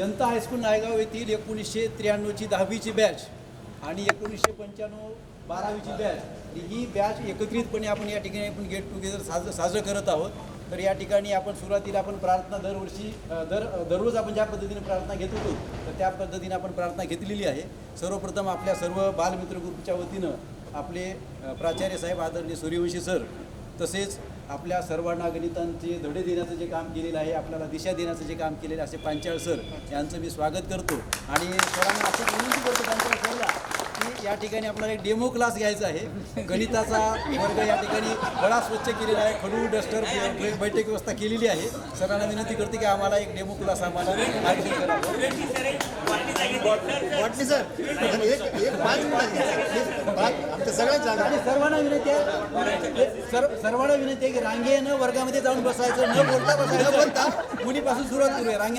जनता high school Naigaon येथील एकोणीसशे त्र्याण्णवची दहावीची बॅच आणि एकोणीसशे पंच्याण्णव बारावीची बॅच ही बॅच एकत्रितपणे आपण या ठिकाणी आपण गेट टुगेदर साज साजरं करत आहोत. तर या ठिकाणी आपण सुरुवातीला आपण प्रार्थना दरवर्षी दर दररोज आपण ज्या पद्धतीने प्रार्थना घेत होतो तर त्या पद्धतीने आपण प्रार्थना घेतलेली आहे. सर्वप्रथम आपल्या सर्व बालमित्र ग्रुपच्या वतीनं आपले प्राचार्य साहेब आदरणीय सूर्यवंशी सर तसेच आपल्या सर्वांना गणितांचे धडे देण्याचं जे काम केलेलं आहे आपल्याला दिशा देण्याचं जे काम केलेलं आहे असे पांचाळ सर यांचं मी स्वागत करतो. आणि सरांना असं विनंती करतो पांचाळ सरला की या ठिकाणी आपल्याला एक डेमो क्लास घ्यायचा आहे. गणिताचा वर्ग या ठिकाणी बळा स्वच्छ केलेला आहे. खडू डस्टर बैठक व्यवस्था केलेली आहे. सरांना विनंती करते की आम्हाला एक डेमो क्लास आम्हाला आयोजित करावा वाटली सर एक एक पाच मिनिटात सगळ्यात आणि सर्वांना विनंती आहे सर्व सर्वांना विनंती आहे की रांगेनं वर्गामध्ये जाऊन बसायचं न बोलता बसायचं. बोलता. मुलीपासून सुरुवात करूया. रांगेनं